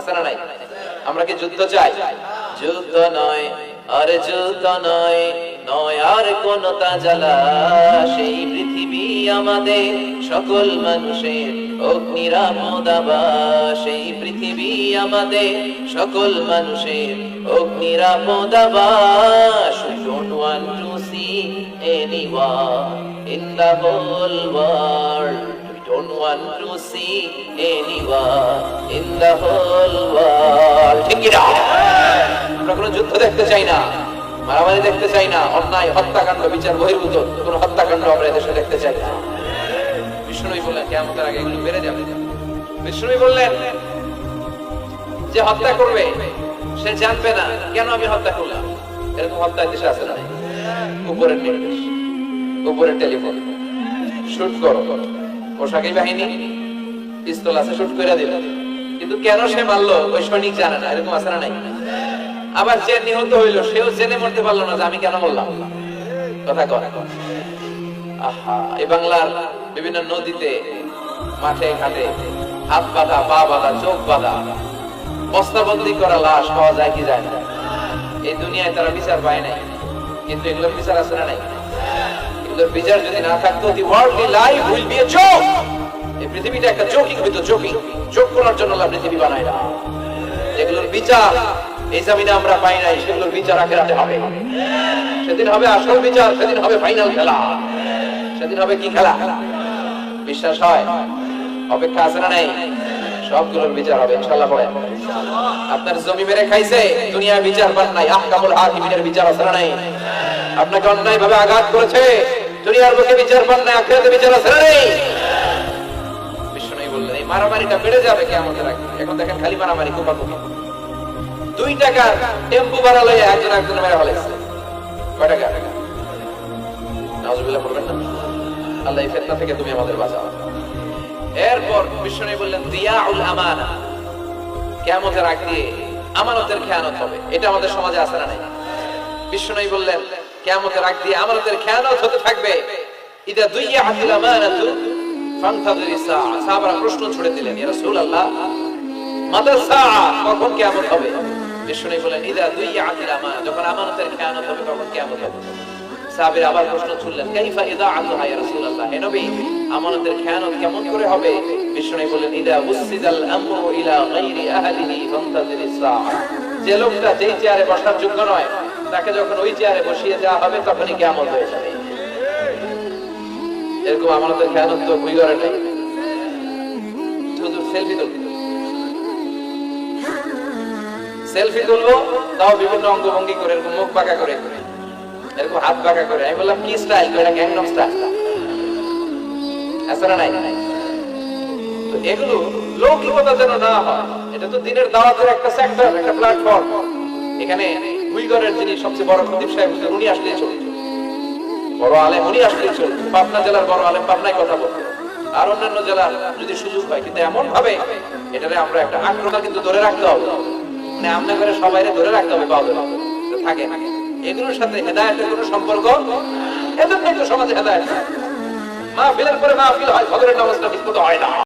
আছে না নাই? আমরা কি যুদ্ধ চাই? যুদ্ধ নয়, আরে যুদ্ধ নয় নয় আর কোন তাজালা। সেই পৃথিবী আমাদের সকল মানুষের অগ্নিরামদাবা সেই পৃথিবী আমাদের সকল মানুষের whole world We don't want to see anyone in the whole world ঠিক না? আমরা কোনো যুদ্ধ দেখতে চাই না, মারামারি দেখতে চাই না, অন্যায়, হত্যাকাণ্ড, বিচার, বহির্ভূত, কোন হত্যাকাণ্ড আমরা এদেশে দেখতে চাই না। বিষ্ণুই বললেন কেমতের আগে এগুলো বেড়ে যাবে। বিষ্ণুই বললেন, যে হত্যা করবে, সে জানবে না, কেন আমি হত্যা করলাম? এরকম হত্যা দেশে আছে না। উপরের নির্দেশ, উপরের টেলিফোন। শুট করো। পোশাকি বাহিনী পিস্তল আছে, শুট করে দিল। কিন্তু কেন সে মারলো, ওই সৈনিক জানে না, এরকম আছে নাই? আবার যে নিহত হইল, সেও জেনে মরতে পারল না যে আমি কেন বললাম কথা কয়। আহা, এই বাংলার বিভিন্ন নদীতে, মাঠে, ঘাটে হাত বাঁধা, পা বাঁধা, চোখ বাঁধা, বস্তাবন্দি করা লাশ পাওয়া যায় কি যায় না? এই দুনিয়ায় তারা বিচার পায় নাই। কিন্তু এগুলোর বিচার আছে নাই? এগুলোর বিচার যদি না থাকতো the worldly life will be a joke এই পৃথিবীটা একটা জোকিং হইতো জোকিং জোক করার জন্য আল্লাহ পৃথিবী বানায় না। যেগুলোর বিচার এই জমিনে আমরা পাই নাই, সেগুলোর বিচার আখেরাতে হবে। সেদিন হবে আসল বিচার, সেদিন হবে ফাইনাল খেলা। সেদিন হবে কি খেলা? বিশ্বাস হয়? অপেক্ষা আছে না নাই? সবগুলোর বিচার হবে, ইনশাআল্লাহ পড়ে আপনার জমি মেরে খাইছে দুনিয়া বিচার পান নাই। আহকামুল হাকিমিনের বিচার আছে না নাই? আপনাকে অন্যায় ভাবে আঘাত করেছে। দুনিয়ার বুকে বিচার পান নাই, আখিরাতে বিচার আছে না নাই? বিষ্ণু বললেন, এই মারামারিটা বেড়ে যাবে কিয়ামতের আগে। এখন দেখেন খালি মারামারি কোপাকুপি দুই টাকার টেম্পু ভাড়া লইয়া একজন একজন মেরে ফেলেছে কয় টাকা? নাউজুবিল্লাহ পড়বেন না? আল্লাহ এই ফিতনা থেকে তুমি আমাদের বাঁচাও। এরপর বিশ্ব বিষ্ণু বললেন, দিয়াউল আমানা। কিয়ামতের আগ আমানতের খেয়ানত হবে। এটা আমাদের সমাজে আছে না নাই? বিষ্ণু বললেন কিয়ামতের আগ দিয়ে আমানতের খেয়ানত হতে থাকবে। ইদা দুইয়াতিল আমানাতু ফান্তাযির সাআ সাহাবারা প্রশ্ন ছুড়ে দিলেন, ইয়া রাসূলুল্লাহ কখন কিয়ামত হবে? বললেন, ইদা দুইয়াতিল আমানা। যখন আমানতের খেয়ানত হবে, তখন কিয়ামত হবে। সাহাবীরা আবার প্রশ্ন ছুড়লেন, কাইফা ইয়া রাসূলুল্লাহ? হে নবী কেমন করে হবে? বিষ্ণু বলেন ইদা উসিদাল আমরু ইলা গায়রি আহলিহি ফান্তাযির সাআ যে লোকটা যেই চেয়ারে বসার যোগ্য নয় তাকে যখন ওই চেয়ারে বসিয়ে দেওয়া হবে, তখনই কিয়ামত হয়ে যাবে। এরকম আমানতের খেয়ানত তো ভুই করে নাই। শুধু সেলফি সেলফি তুলবো, তাও বিভিন্ন অঙ্গভঙ্গি করে, এরকম মুখ করে এরকম হাত করে। আমি বললাম, কি স্টাইল এটা গ্যাংনম স্টাইল না নাই? তো এগুলো লৌকিকতা যেন না হয়। এটা তো দিনের দাওয়াতের একটা সেক্টর একটা প্ল্যাটফর্ম এখানে উইগরের যিনি সবচেয়ে বড় খতিব সাহেব উনি আসলেই বড় আলেম, উনি আসলেই পাবনা জেলার বড় আলেম পাবনায় কথা আর অন্যান্য যদি সুযোগ হয়, কিন্তু এমন ভাবে এটারে আমরা একটা আগ্রহ কিন্তু ধরে রাখতে হবে। মানে আমরা করে সবাই ধরে রাখতে হবে পাওয়া থাকে এগুলোর সাথে হেদায়তের কোনো সম্পর্ক? এদের তো সমাজে হেদায়ত। মাহফিলের পরে মাহফিল হয় নামাজটা ঠিক হয় না।